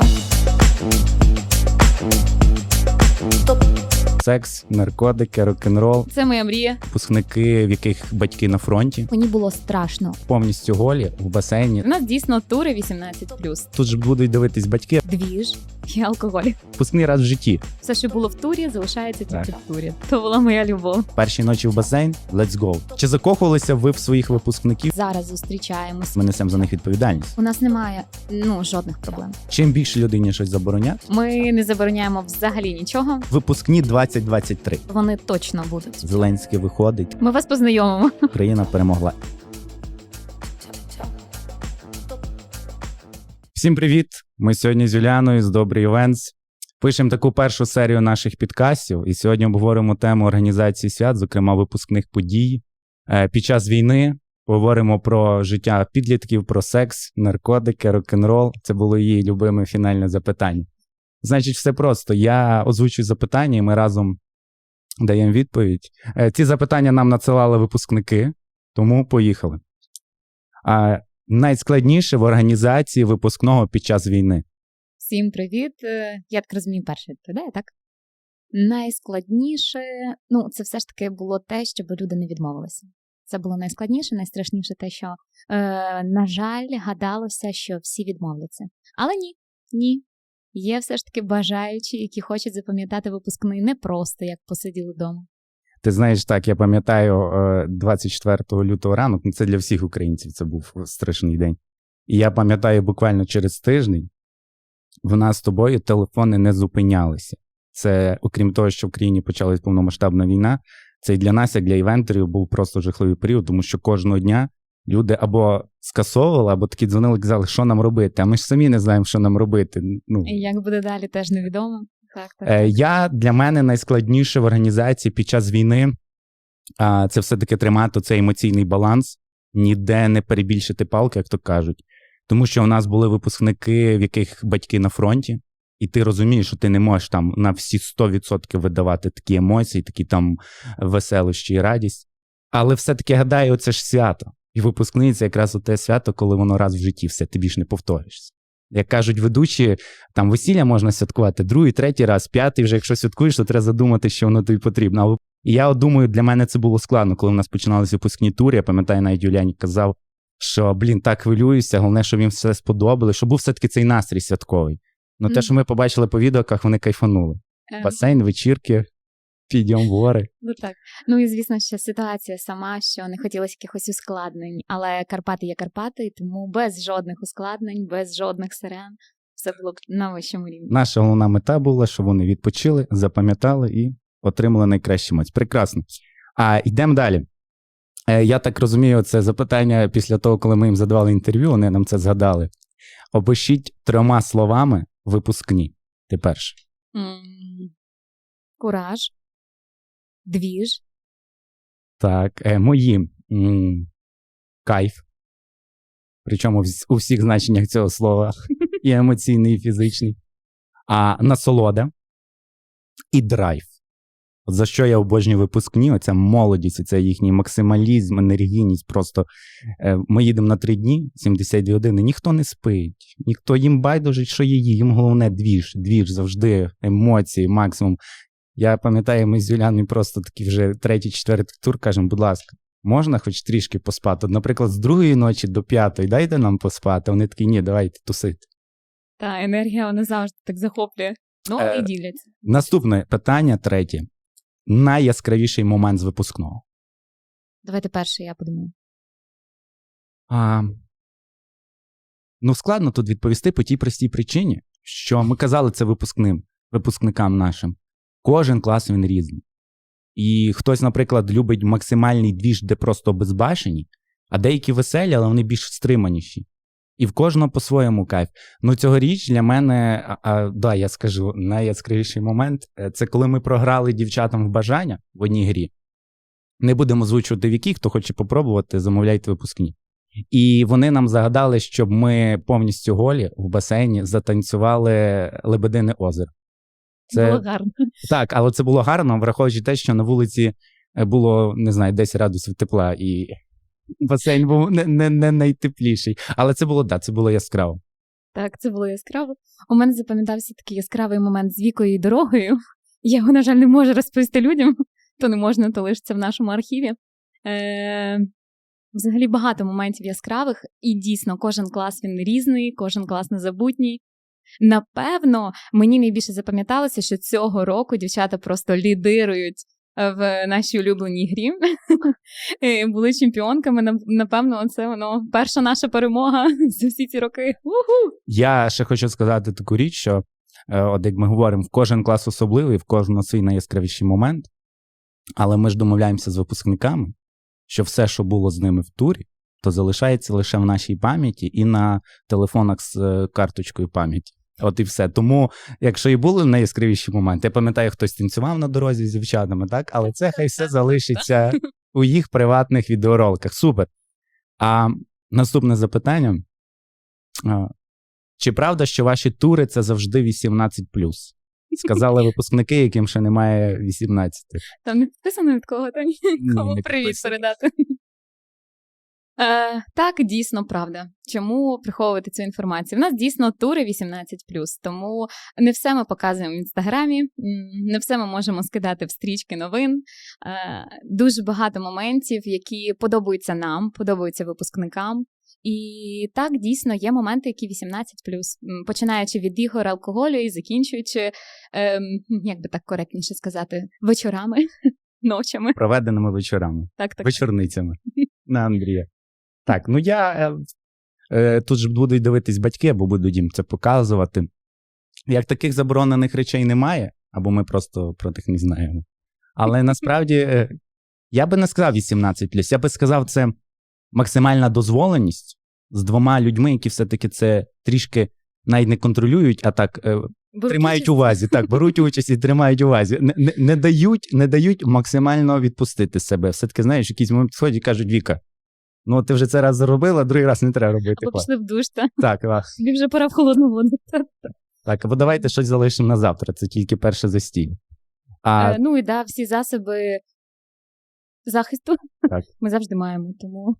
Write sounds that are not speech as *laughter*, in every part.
atenção. Секс, наркотики, рок-н-рол, Це моя мрія. випускники, в яких батьки на фронті, Мені було страшно. повністю голі в басейні. У нас дійсно тури 18+. Тут ж будуть дивитись батьки. Двіж і алкоголь. Випускний раз в житті. Все, що було в турі, залишається тільки в турі. То була моя любов. Перші ночі в басейн. Let's go. Чи закохувалися ви в своїх випускників? Зараз зустрічаємось. Ми несемо за них відповідальність. У нас немає ну жодних проблем. Чим більше людині щось заборонять, Ми не забороняємо взагалі нічого. випускні 2023. Вони точно будуть. Зеленський виходить. Ми вас познайомимо. Україна перемогла. Всім привіт! Ми сьогодні з Юліаною з Добрий Івенс. Пишемо таку першу серію наших підкастів, і сьогодні обговоримо тему організації свят, зокрема випускних подій. Е, Під час війни говоримо про життя підлітків, про секс, наркотики, рок-н-рол. Це було її любиме фінальне запитання. Значить, все просто. Я озвучую запитання, і ми разом даємо відповідь. Е, Ці запитання нам надсилали випускники, тому поїхали. А найскладніше в організації випускного під час війни. Всім привіт. Е, Я так розумію, перше відповідає, так? Найскладніше, ну це все ж таки було те, щоб люди не відмовилися. Це було найскладніше, найстрашніше те, що, е, на жаль, гадалося, що всі відмовляться. Але ні, ні. Є все ж таки бажаючі, які хочуть запам'ятати випускний не просто як посиділи вдома. Ти знаєш, так, я пам'ятаю е, 24 лютого ранок, ну це для всіх українців це був страшний день. І я пам'ятаю, буквально через тиждень в нас з тобою телефони не зупинялися. Це, окрім того, що в країні почалась повномасштабна війна, це для нас, як для івентерів, був просто жахливий період, тому що кожного дня люди або скасовували, або такі дзвонили, казали, що нам робити. А ми ж самі не знаємо, що нам робити. Ну, І як буде далі, теж невідомо. Так, так. Е, так. Я для мене найскладніше в організації під час війни це все-таки тримати цей емоційний баланс, ніде не перебільшити палки, як то кажуть. Тому що у нас були випускники, в яких батьки на фронті, і ти розумієш, що ти не можеш там на всі 100% видавати такі емоції, такі там веселощі і радість. Але все-таки гадаю, це ж свято. І випускний це якраз те свято, коли воно раз в житті все, ти більш не повторишся. Як кажуть ведучі, там весілля можна святкувати другий, третій раз, п'ятий вже якщо святкуєш, то треба задумати, що воно тобі потрібно. І я от думаю, для мене це було складно, коли в нас починалися випускні тури. Я пам'ятаю, навіть Юляні казав, що блін, так хвилююся, головне, щоб їм все сподобалося, щоб був все-таки цей настрій святковий. Ну, те, що ми побачили по відеоках, вони кайфанули. Е, Басейн, вечірки, підйом в гори. Ну так. Ну і звісно, що ситуація сама, що не хотілося якихось ускладнень, але Карпати є Карпати, і тому без жодних ускладнень, без жодних сирен, все було б на вищому рівні. Наша головна мета була, щоб вони відпочили, запам'ятали і отримали найкращі емоції. Прекрасно. А йдемо далі. Е, Я так розумію, це запитання після того, коли ми їм задавали інтерв'ю, вони нам це згадали. Опишіть трьома словами випускні. Ти перший. М, Кураж, двіж, Так, е, мої м, кайф. Причому у всіх значеннях цього слова і емоційний, і фізичний. А насолода і драйв. От за що я обожнюю випускні, оця молодість, це їхній максималізм, енергійність. Просто е, ми їдемо на три дні, 72 години, ніхто не спить, ніхто їм байдуже, що є їм. Їм головне двіж, двіж завжди, емоції, максимум. Я пам'ятаю, ми з Юляною просто такий вже третій, четвертий тур кажемо, будь ласка, можна хоч трішки поспати? Наприклад, з другої ночі до п'ятої дайте нам поспати. Вони такі, ні, давайте тусити. та енергія вона завжди так захоплює. Ну Е, і діляться. Наступне питання, третє. Найяскравіший момент з випускного. Давайте перше, я подумаю. А, ну, складно тут відповісти по тій простій причині, що ми казали це випускним, випускникам нашим. Кожен клас він різний. І хтось, наприклад, любить максимальний двіж, де просто безбашені, а деякі веселі, але вони більш стриманіші. І в кожного по-своєму кайф. Ну, цьогоріч для мене, а, а, да, я скажу, найяскравіший момент е, це коли ми програли дівчатам в бажання в одній грі. Не будемо озвучувати віки, хто хоче попробувати, замовляйте випускні. І вони нам загадали, щоб ми повністю голі в басейні затанцювали Лебедине озеро. Це Було гарно. так, але це було гарно, враховуючи те, що на вулиці е, було, не знаю, 10 градусів тепла, і басейн був не, не, не найтепліший. Але це було, да, це було яскраво. Так, це було яскраво. У мене запам'ятався такий яскравий момент з вікою і дорогою. Я його, на жаль, не можу розповісти людям, то не можна, то лишиться в нашому архіві. Е, взагалі багато моментів яскравих, і дійсно, кожен клас він різний, кожен клас незабутній. Напевно, мені найбільше запам'яталося, що цього року дівчата просто лідирують в нашій улюбленій грі. *laughs* Е, Були чемпіонками. Напевно, це воно перша наша перемога *laughs* за всі ці роки. Уху! Я ще хочу сказати таку річ, що е, от як ми говоримо, в кожен клас особливий, в кожного свій найяскравіший момент. Але ми ж домовляємося з випускниками, що все, що було з ними в турі, то залишається лише в нашій пам'яті і на телефонах з е, карточкою пам'яті. От і все. Тому, якщо і були найяскравіші моменти, я пам'ятаю, хтось танцював на дорозі з дівчатами, так? Але це хай все залишиться у їх приватних відеороликах. Супер. А наступне запитання. Чи правда, що ваші тури це завжди 18 Сказали випускники, яким ще немає 18. Там не підписано від кого то Ні, кому не привіт передати. Е, так, дійсно, правда. Чому приховувати цю інформацію? У нас дійсно тури 18 тому не все ми показуємо в інстаграмі, не все ми можемо скидати в стрічки новин. Е, дуже багато моментів, які подобаються нам, подобаються випускникам. І так, дійсно, є моменти, які 18 починаючи від ігор, алкоголю і закінчуючи, ем, як би так коректніше сказати, вечорами, *laughs* ночами. Проведеними вечорами, Так, так. вечорницями на Андрія. Так, ну я е, е, тут ж будуть дивитись батьки, бо будуть їм це показувати. Як таких заборонених речей немає, або ми просто про них не знаємо. Але *laughs* насправді е, я би не сказав 18 я би сказав, це максимальна дозволеність з двома людьми, які все-таки це трішки навіть не контролюють, а так е, Беруть тримають участь. увазі. Так, беруть участь і тримають увазі. Не, не, не, дають, не дають максимально відпустити себе. Все-таки, знаєш, якийсь момент підходять і кажуть, Віка, ну ти вже це раз заробила, другий раз не треба робити. Або пішли в душ, та Так, клас. тобі вже пора в холодну воду. Так, або давайте щось залишимо на завтра, це тільки перше застіль. А Е, ну і да, всі засоби захисту Так. *laughs* ми завжди маємо, тому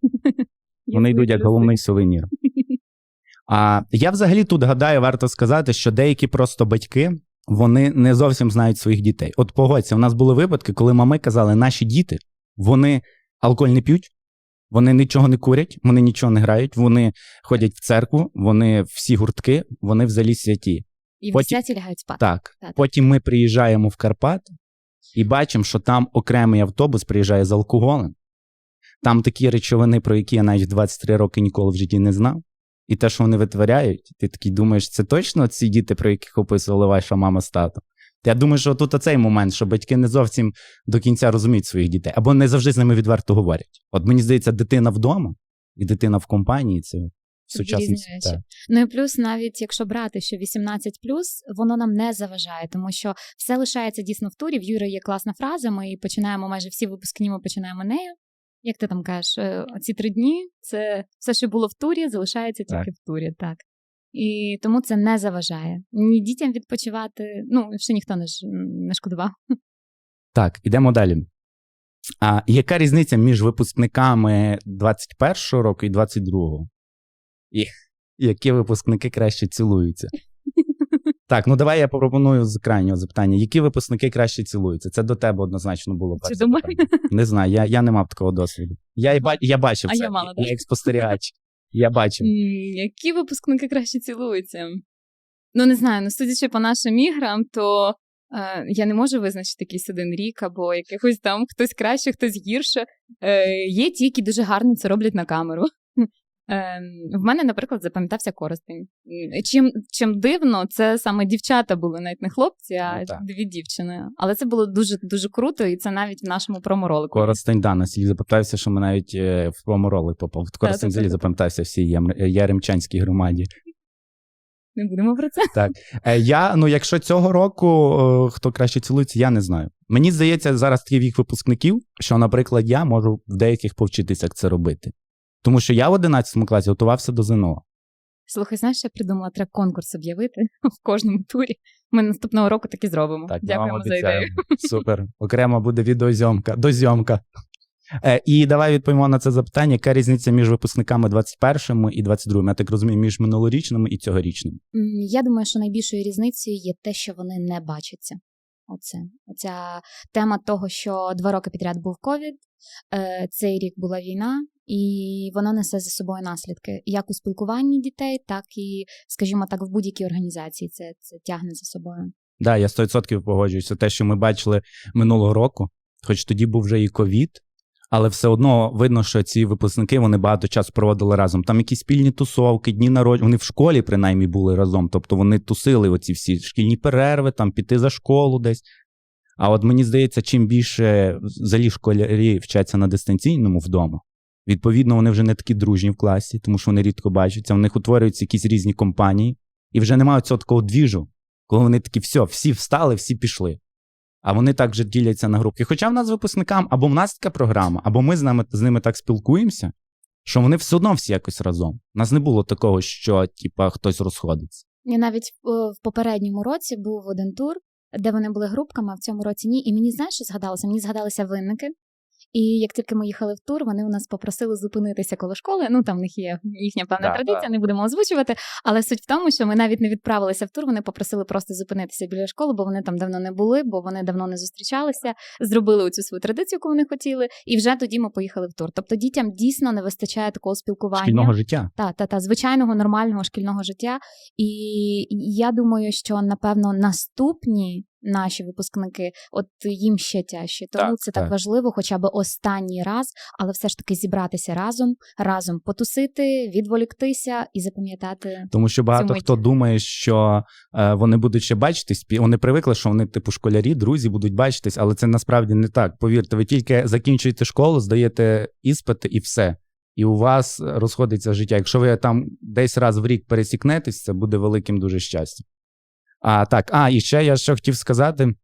Вони йдуть як головний сувенір. *laughs* А я взагалі тут гадаю, варто сказати, що деякі просто батьки вони не зовсім знають своїх дітей. От погодься, у нас були випадки, коли мами казали, наші діти вони алкоголь не п'ють, вони нічого не курять, вони нічого не грають, вони ходять в церкву, вони всі гуртки, вони взагалі святі. І потім- висять і лягають спати. Так. Так. Потім ми приїжджаємо в Карпати і бачимо, що там окремий автобус приїжджає з алкоголем. Там такі речовини, про які я навіть в 23 роки ніколи в житті не знав. І те, що вони витворяють, ти такий думаєш, це точно ці діти, про яких описували ваша мама з татом? Я думаю, що тут оцей момент, що батьки не зовсім до кінця розуміють своїх дітей, або не завжди з ними відверто говорять. От мені здається, дитина вдома і дитина в компанії це світі. речі. Ну і плюс, навіть якщо брати, що 18 воно нам не заважає, тому що все лишається дійсно в турі. В Юри є класна фраза. Ми починаємо майже всі випускні, ми починаємо нею. Як ти там кажеш, е, ці три дні це все, що було в турі, залишається Так. тільки в турі. Так. І тому це не заважає. Ні дітям відпочивати. Ну, ще ніхто не, ж, не шкодував. Так, ідемо далі. А яка різниця між випускниками 21-го року і 22-го? І які випускники краще цілуються? *laughs* Так, ну давай я пропоную з крайнього запитання. Які випускники краще цілуються? Це до тебе однозначно було Чи перше до мене? Не знаю, я, я не мав такого досвіду. Я, я бачив А це. я мала, як спостерігач. Я бачив. Які випускники краще цілуються? Ну, не знаю, ну судячи по нашим іграм, то е, я не можу визначити якийсь один рік або якихось там хтось краще, хтось гірше. Е, є ті, які дуже гарно це роблять на камеру. Е, в мене, наприклад, запам'ятався Коростень. М, Чим, чим дивно, це саме дівчата були, навіть не хлопці, а Ну, дві дівчини. Але це було дуже дуже круто, і це навіть в нашому проморолику. Коростень, да, настільки запам'ятався, що ми навіть е, в проморолик попав. Коростень так, взагалі запам'ятався всій Яремчанській громаді. Не будемо про це. Е, Я, ну, якщо цього року е, хто краще цілується, я не знаю. Мені здається, зараз такий вік випускників, що, наприклад, я можу в деяких повчитися, як це робити. Тому що я в 11 класі готувався до ЗНО. Слухай, знаєш, я придумала, треба конкурс об'явити *laughs* в кожному турі. Ми наступного року так і зробимо. Так, Дякуємо вам за ідею. *laughs* Супер. Окремо буде відеозйомка, дозйомка. Е, і давай відповімо на це запитання. Яка різниця між випускниками 21 і 22? Я так розумію, між минулорічними і цьогорічними. Я думаю, що найбільшою різницею є те, що вони не бачаться. Оце оця тема того, що два роки підряд був ковід, е, цей рік була війна, і воно несе за собою наслідки як у спілкуванні дітей, так і, скажімо так, в будь-якій організації це, це тягне за собою. Да, я 100% погоджуюся. Те, що ми бачили минулого року, хоч тоді був вже і ковід, але все одно видно, що ці випускники вони багато часу проводили разом. Там якісь спільні тусовки, дні народження. Вони в школі принаймні були разом. Тобто вони тусили оці всі шкільні перерви, там піти за школу десь. А от мені здається, чим більше взагалі школярі вчаться на дистанційному вдома, відповідно, вони вже не такі дружні в класі, тому що вони рідко бачаться. В них утворюються якісь різні компанії, і вже немає цього такого двіжу, коли вони такі, все, всі встали, всі пішли. А вони так же діляться на групки. Хоча в нас випускникам, або в нас така програма, або ми з ними з ними так спілкуємося, що вони все одно всі якось разом. У нас не було такого, що типа хтось розходиться. І навіть в попередньому році був один тур, де вони були групками, а в цьому році ні. І мені знаєш, що згадалося? Мені згадалися винники. І як тільки ми їхали в тур, вони у нас попросили зупинитися коло школи. Ну там в них є їхня певна Да, традиція, да. не будемо озвучувати. Але суть в тому, що ми навіть не відправилися в тур. Вони попросили просто зупинитися біля школи, бо вони там давно не були, бо вони давно не зустрічалися, зробили оцю свою традицію, яку вони хотіли, і вже тоді ми поїхали в тур. Тобто дітям дійсно не вистачає такого спілкування. Шкільного життя. Та, та, та, звичайного нормального шкільного життя. І я думаю, що напевно наступні наші випускники, от їм ще тяжче. Тому Так, це так, так. важливо, хоча б останній раз, але все ж таки зібратися разом, разом потусити, відволіктися і запам'ятати. Тому що багато мить. хто думає, що е, вони будуть ще бачитись. Вони привикли, що вони, типу, школярі, друзі, будуть бачитись, але це насправді не так. Повірте, ви тільки закінчуєте школу, здаєте іспити і все. І у вас розходиться життя. Якщо ви там десь раз в рік пересікнетесь, це буде великим дуже щастям. А так, а і ще я що хотів сказати.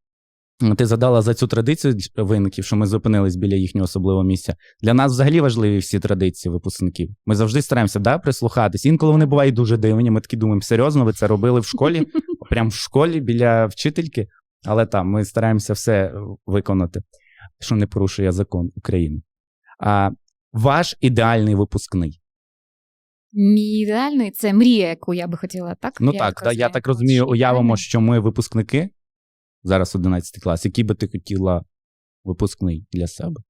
Ти задала за цю традицію виників, що ми зупинились біля їхнього особливого місця. Для нас взагалі важливі всі традиції випускників. Ми завжди стараємося да, прислухатись. Інколи вони бувають дуже дивні. Ми такі думаємо, серйозно, ви це робили в школі, *laughs* прямо в школі біля вчительки. Але там ми стараємося все виконати, що не порушує закон України. А ваш ідеальний випускний. Мій ідеальний це мрія, яку я би хотіла, так? Ну Я так, да, я так розумію, уявимо, що ми випускники, зараз 11 клас, який би ти хотіла випускний для себе?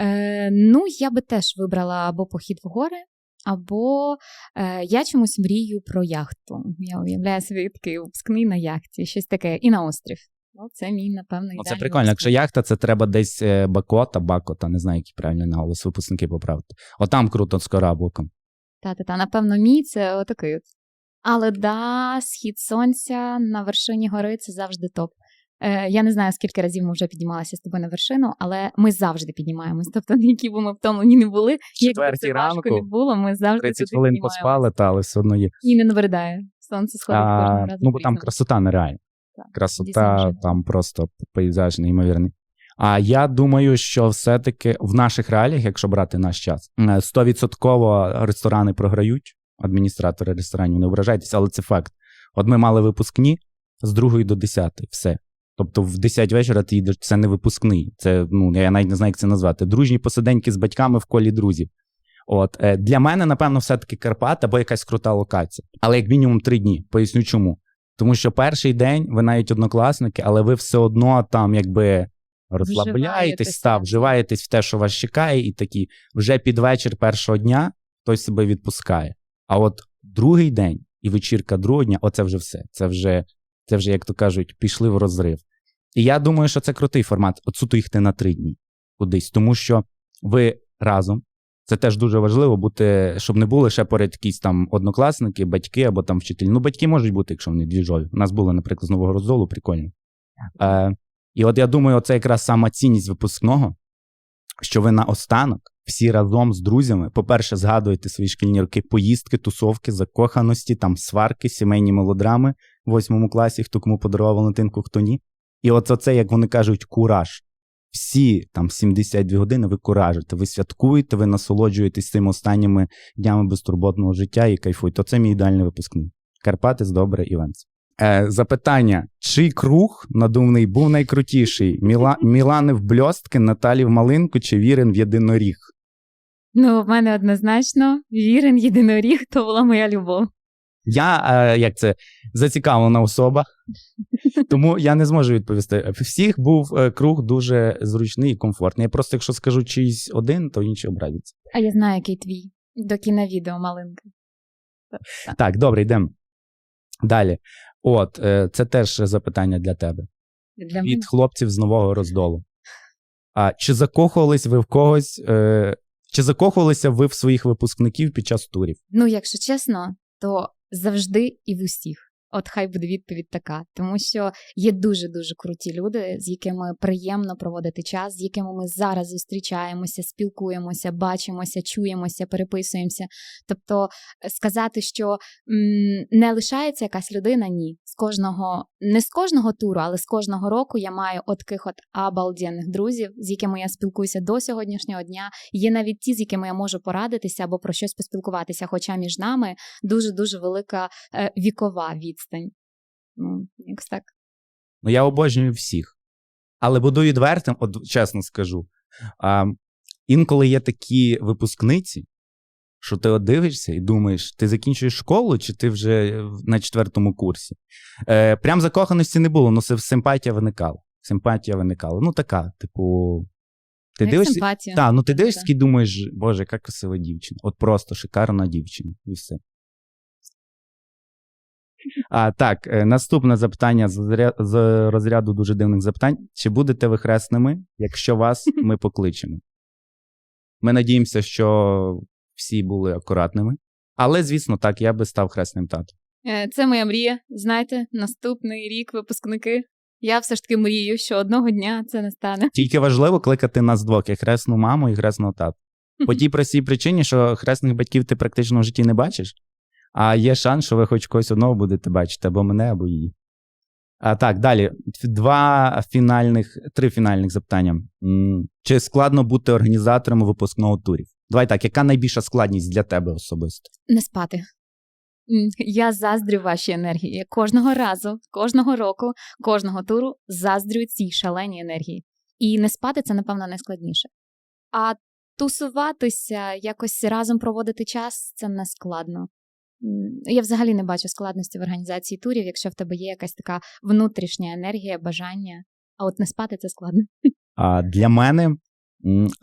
Е, ну, я би теж вибрала або похід в гори, або е, я чомусь мрію про яхту. Я уявляю собі такий випускний на яхті, щось таке, і на острів. Ну, це мій, напевно, Ну, ідеальний це прикольно. Якщо яхта, це треба десь е, Бакота, Бакота, не знаю, який правильний наголос випускники поправити. Отам круто з корабликом. Та-та-та, напевно, мій це отакий. от. Але да, схід сонця на вершині гори це завжди топ. Е, я не знаю, скільки разів ми вже піднімалися з тобою на вершину, але ми завжди піднімаємось. Тобто, на які б ми втомлені не були, як би четвертій це важко ранку, не було, ми завжди 30 туди хвилин поспали, та але все одно є. І не набридає. Сонце сходить кожного разу. ну, бо там красота нереальна. Так, Красота, там просто пейзаж неймовірний. А я думаю, що все-таки в наших реаліях, якщо брати наш час, е, 100% ресторани програють, адміністратори ресторанів, не ображайтеся, але це факт. От ми мали випускні з 2 до 10, все. Тобто в 10 вечора ти їдеш, це не випускний. Це, ну, я навіть не знаю, як це назвати. Дружні посиденьки з батьками в колі друзів. От е, для мене, напевно, все-таки Карпат або якась крута локація. Але як мінімум три дні. Поясню чому. Тому що перший день ви навіть однокласники, але ви все одно там якби розслабляєтесь, та, вживаєтесь в те, що вас чекає, і такі вже під вечір першого дня хтось себе відпускає. А от другий день і вечірка другого дня, оце вже все. Це вже, це вже, як то кажуть, пішли в розрив. І я думаю, що це крутий формат. От суто їхати на три дні кудись, тому що ви разом. Це теж дуже важливо бути, щоб не були ще поряд якісь там однокласники, батьки або там вчителі. Ну, батьки можуть бути, якщо вони двіжові. У нас було, наприклад, з Нового Роздолу, прикольно. Е, і от я думаю, це якраз сама цінність випускного, що ви наостанок всі разом з друзями, по-перше, згадуєте свої шкільні роки, поїздки, тусовки, закоханості, там сварки, сімейні мелодрами в восьмому класі, хто кому подарував Валентинку, хто ні. І от оце, як вони кажуть, кураж. Всі там 72 години ви куражите, ви святкуєте, ви насолоджуєтесь цими останніми днями безтурботного життя і кайфуєте. Оце мій ідеальний випускний. Карпатис, добре, Іванс. Е, запитання: чий круг надувний був найкрутіший? Міла... Мілани в бльостки, Наталі в малинку чи Вірен в єдиноріг? Ну, в мене однозначно вірен єдиноріг, то була моя любов. Я е, як це зацікавлена особа, тому я не зможу відповісти. Всіх був е, круг дуже зручний і комфортний. Я просто, якщо скажу чийсь один, то інші обрадяться. А я знаю, який твій. До кіновідео малинка. Так, добре, йдемо. Далі. От, е, це теж запитання для тебе. Для мене. Від хлопців з нового роздолу. А чи закохувались ви в когось? Е, чи закохувалися ви в своїх випускників під час турів? Ну, якщо чесно, то завжди і в усіх. От хай буде відповідь така, тому що є дуже дуже круті люди, з якими приємно проводити час, з якими ми зараз зустрічаємося, спілкуємося, бачимося, чуємося, переписуємося. Тобто е, сказати, що м, не лишається якась людина, ні. З кожного, не з кожного туру, але з кожного року я маю от таких от обалденних друзів, з якими я спілкуюся до сьогоднішнього дня. Є навіть ті, з якими я можу порадитися або про щось поспілкуватися. Хоча між нами дуже дуже велика е, вікова відстань. Ну, якось так. Ну, я обожнюю всіх. Але буду відвертим, от чесно скажу. А, інколи є такі випускниці, що ти от дивишся і думаєш, ти закінчуєш школу, чи ти вже на четвертому курсі. Е, прям закоханості не було, ну це симпатія виникала. Симпатія виникала. Ну, така, типу. Ти Як дивишся, симпатія. та, ну ти дивишся і думаєш, боже, яка красива дівчина. От просто шикарна дівчина. І все. А, так, е, наступне запитання з, розряду дуже дивних запитань. Чи будете ви хресними, якщо вас ми *laughs* покличемо? Ми надіємося, що всі були акуратними. Але, звісно, так, я би став хресним татом. Е, Це моя мрія. Знаєте, наступний рік випускники. Я все ж таки мрію, що одного дня це не стане. Тільки важливо кликати нас двох, як хресну маму і хресного тату. По тій *laughs* простій причині, що хресних батьків ти практично в житті не бачиш, а є шанс, що ви хоч когось одного будете бачити, або мене, або її. А так, далі. Два фінальних, три фінальних запитання. Чи складно бути організатором випускного турів? Давай так, яка найбільша складність для тебе особисто? Не спати. Я заздрю вашій енергії. Кожного разу, кожного року, кожного туру заздрю цій шаленій енергії. І не спати це, напевно, найскладніше. А тусуватися, якось разом проводити час це не складно. Я взагалі не бачу складності в організації турів, якщо в тебе є якась така внутрішня енергія, бажання. А от не спати це складно. А для мене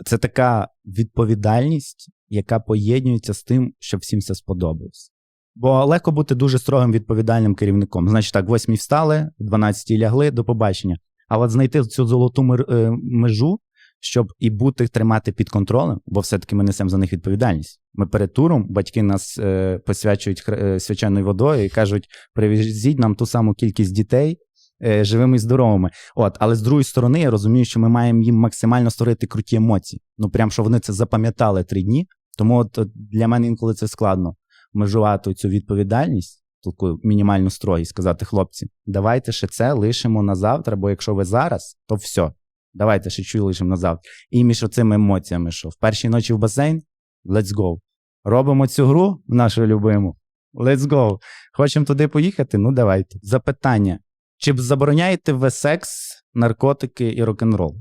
це така відповідальність, яка поєднується з тим, щоб всім все сподобалось. Бо легко бути дуже строгим відповідальним керівником. Значить, так, восьмій встали, 12 лягли, до побачення. А от знайти цю золоту е, межу, щоб і бути тримати під контролем, бо все-таки ми несемо за них відповідальність. Ми перед туром батьки нас е, посвячують е, свяченою водою і кажуть: привезіть нам ту саму кількість дітей е, живими і здоровими. От, але з другої сторони, я розумію, що ми маємо їм максимально створити круті емоції. Ну, прям що вони це запам'ятали три дні. Тому от, для мене інколи це складно межувати цю відповідальність, таку мінімальну строгість, сказати, хлопці, давайте ще це лишимо на завтра, бо якщо ви зараз, то все. Давайте ще чую лишимо на завтра. І між цими емоціями, що в першій ночі в басейн, let's go. Робимо цю гру нашу любиму. Let's go. Хочемо туди поїхати? Ну давайте. Запитання: чи забороняєте ви секс, наркотики і рок-н-рол?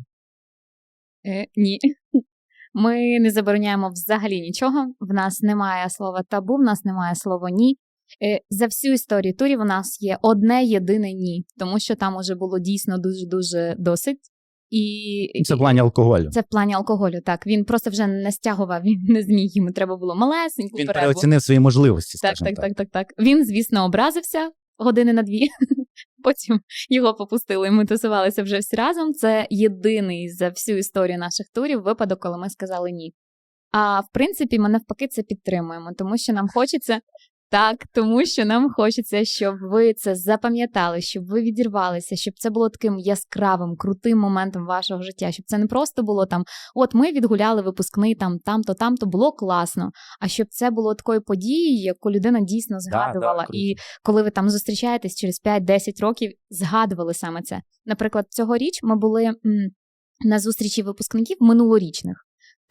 Е, ні. Ми не забороняємо взагалі нічого. В нас немає слова табу, в нас немає слова ні. Е, За всю історію турів у нас є одне єдине ні, тому що там уже було дійсно дуже дуже досить. І Це в плані алкоголю. це в плані алкоголю. Так він просто вже не стягував, він не зміг. Йому треба було малесеньку Він перерву. переоцінив свої можливості. Так, так, так, так, так. Він, звісно, образився години на дві. *laughs* Потім його попустили, і ми тусувалися вже всі разом. Це єдиний за всю історію наших турів випадок, коли ми сказали ні. А в принципі, ми навпаки це підтримуємо, тому що нам хочеться. Так, тому що нам хочеться, щоб ви це запам'ятали, щоб ви відірвалися, щоб це було таким яскравим, крутим моментом вашого життя, щоб це не просто було там, от ми відгуляли випускний там, там-то, там-то було класно. А щоб це було такою подією, яку людина дійсно згадувала, круто. і коли ви там зустрічаєтесь через 5-10 років, згадували саме це. Наприклад, цьогоріч ми були м, на зустрічі випускників минулорічних.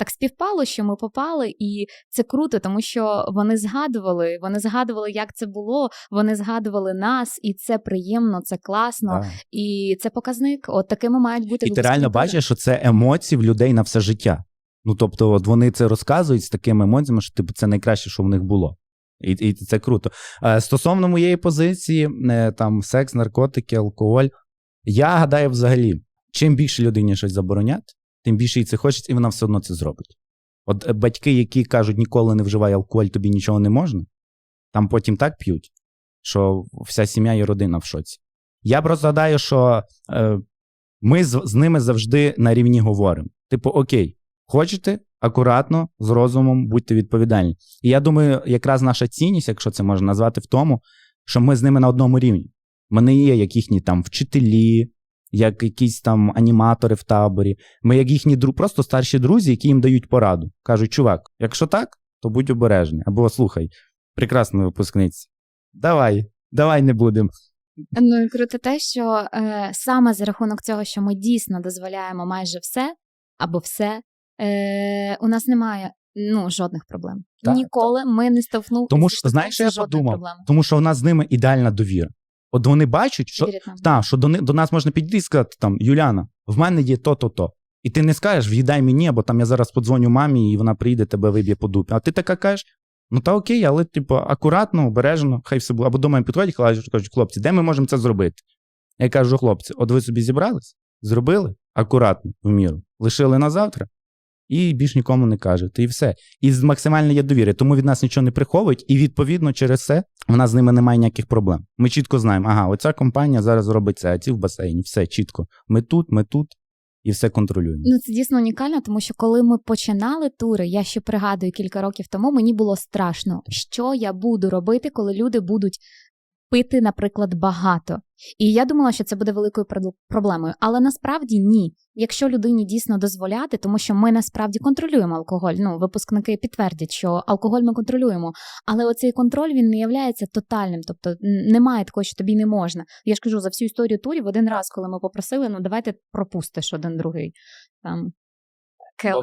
Так співпало, що ми попали, і це круто, тому що вони згадували, вони згадували, як це було. Вони згадували нас, і це приємно, це класно, Да. і це показник. От такими мають бути І ти реально тури. бачиш, що це емоції в людей на все життя. Ну тобто, от вони це розказують з такими емоціями, що типу, це найкраще, що в них було. І, і це круто. Е, Стосовно моєї позиції, е, там секс, наркотики, алкоголь. Я гадаю, взагалі, чим більше людині щось заборонять, тим більше їй це хочеться, і вона все одно це зробить. От е, батьки, які кажуть, ніколи не вживай алкоголь, тобі нічого не можна, там потім так п'ють, що вся сім'я і родина в шоці. Я просто гадаю, що е, ми з, з ними завжди на рівні говоримо. Типу, окей, хочете, акуратно, з розумом, будьте відповідальні. І я думаю, якраз наша цінність, якщо це можна назвати, в тому, що ми з ними на одному рівні. Ми не є як їхні там вчителі, як якісь там аніматори в таборі. Ми як їхні дру... просто старші друзі, які їм дають пораду. Кажуть, чувак, якщо так, то будь обережний. Або слухай, прекрасна випускниця. Давай, давай не будемо. Ну і круто те, що е, саме за рахунок цього, що ми дійсно дозволяємо майже все або все, е, у нас немає ну, жодних проблем. Так, Ніколи ми не стовхнули. Тому що, знаєш, що я подумав? Тому що у нас з ними ідеальна довіра. От вони бачать, що, та, що до, до нас можна підійти і сказати, там, Юляна, в мене є то-то, то. І ти не скажеш, в'їдай мені, або там я зараз подзвоню мамі, і вона прийде, тебе виб'є по дупі. А ти така кажеш, ну та окей, але типу, акуратно, обережно, хай все буде. Або до мене підходять, кажуть, кажуть, хлопці, де ми можемо це зробити? Я кажу, хлопці, от ви собі зібрались, зробили акуратно, в міру, лишили на завтра, і більш нікому не кажете. І все. І з максимальної є довіри. Тому від нас нічого не приховують, і відповідно через це в нас з ними немає ніяких проблем. Ми чітко знаємо, ага, оця компанія зараз робить це, а ці в басейні. Все чітко. Ми тут, ми тут, і все контролюємо. Ну, це дійсно унікально, тому що коли ми починали тури, я ще пригадую кілька років тому, мені було страшно, що я буду робити, коли люди будуть пити, наприклад, багато. І я думала, що це буде великою проблемою. Але насправді ні. Якщо людині дійсно дозволяти, тому що ми насправді контролюємо алкоголь. Ну, випускники підтвердять, що алкоголь ми контролюємо. Але оцей контроль він не є тотальним. Тобто немає такого, що тобі не можна. Я ж кажу, за всю історію турів один раз, коли ми попросили, ну давайте пропустиш один другий. Там,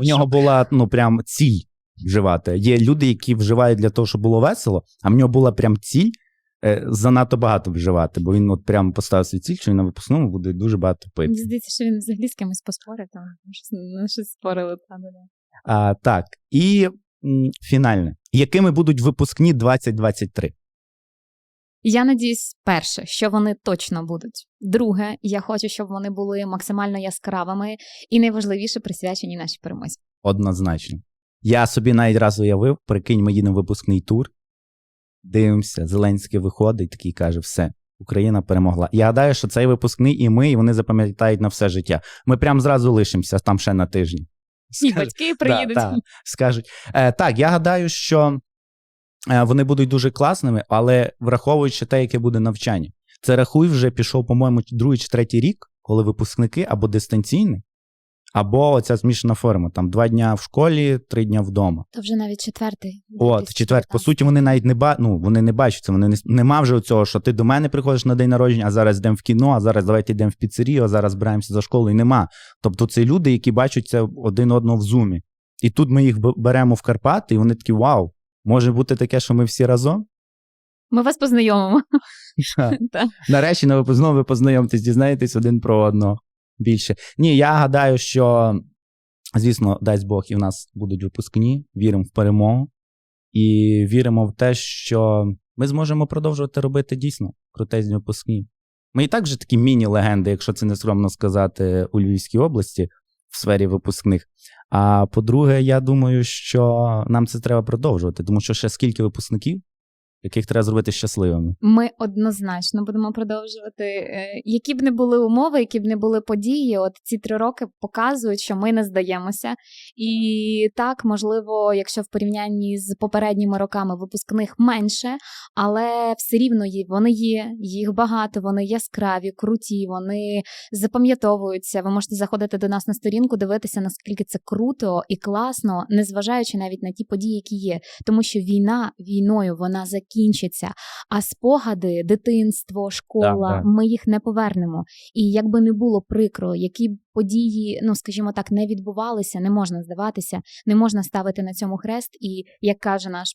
в нього була ну прям ціль вживати. Є люди, які вживають для того, щоб було весело, а в нього була прям ціль занадто багато вживати, бо він от прям поставив свій ціль, що він на випускному буде дуже багато пити. Мені здається, що він взагалі з кимось поспорив, там щось, ну, щось спорили. Та, да, да. А, так, і м, фінальне. Якими будуть випускні 2023? Я надіюсь, перше, що вони точно будуть. Друге, я хочу, щоб вони були максимально яскравими і найважливіше присвячені нашій перемозі. Однозначно. Я собі навіть раз уявив, прикинь, ми їдемо в випускний тур, дивимося, Зеленський виходить, такий каже: все, Україна перемогла. Я гадаю, що цей випускний і ми, і вони запам'ятають на все життя. Ми прям зразу лишимося там ще на тиждень. І батьки приїдуть. Да, да, скажуть. Е, так, я гадаю, що е, вони будуть дуже класними, але враховуючи те, яке буде навчання. Це рахуй вже пішов, по-моєму, другий чи третій рік, коли випускники або дистанційні, або оця змішана форма. Там два дня в школі, три дня вдома. То вже навіть четвертий. От, четвер, по суті, вони навіть не ба... ну, вони не бачать. Вони не нема вже цього, що ти до мене приходиш на день народження, а зараз йдемо в кіно, а зараз давайте йдемо в піцерію, а зараз збираємося за школу. І нема. Тобто це люди, які бачать це один одного в зумі. І тут ми їх беремо в Карпати, і вони такі: вау, може бути таке, що ми всі разом. Ми вас познайомимо. *laughs* *laughs* Нарешті знову ви познайомитесь, дізнаєтесь один про одного більше. Ні, я гадаю, що, звісно, дасть Бог, і в нас будуть випускні, віримо в перемогу і віримо в те, що ми зможемо продовжувати робити дійсно крутезні випускні. Ми і так вже такі міні-легенди, якщо це не скромно сказати, у Львівській області в сфері випускних. А по-друге, я думаю, що нам це треба продовжувати, тому що ще скільки випускників, яких треба зробити щасливими. Ми однозначно будемо продовжувати. Е, Які б не були умови, які б не були події, от ці три роки показують, що ми не здаємося. І так, можливо, якщо в порівнянні з попередніми роками випускних менше, але все рівно вони є, їх багато, вони яскраві, круті, вони запам'ятовуються. Ви можете заходити до нас на сторінку, дивитися, наскільки це круто і класно, незважаючи навіть на ті події, які є. Тому що війна війною вона закінчена. Закінчиться. А спогади, дитинство, школа, Так, так. ми їх не повернемо. І якби не було прикро, які б події, ну скажімо так, не відбувалися, не можна здаватися, не можна ставити на цьому хрест. І як каже наш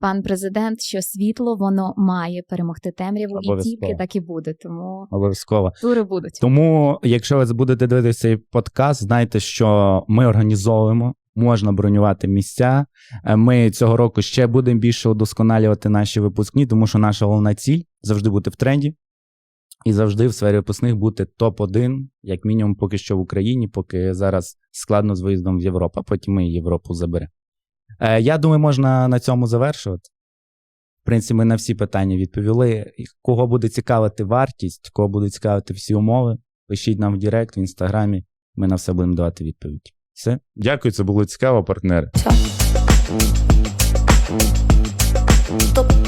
пан президент, що світло воно має перемогти темряву, і тільки так і буде. Тому Обов'язково. тури будуть. Тому, якщо ви будете дивитися цей подкаст, знайте, що ми організовуємо, можна бронювати місця. Е, Ми цього року ще будемо більше удосконалювати наші випускні, тому що наша головна ціль завжди бути в тренді і завжди в сфері випускних бути топ-1, як мінімум, поки що в Україні, поки зараз складно з виїздом в Європу, а потім ми Європу заберемо. Е, Я думаю, можна на цьому завершувати. В принципі, ми на всі питання відповіли. Кого буде цікавити вартість, кого буде цікавити всі умови, пишіть нам в Директ, в інстаграмі. Ми на все будемо давати відповідь. Все. Дякую, це було цікаво, партнери. Топ.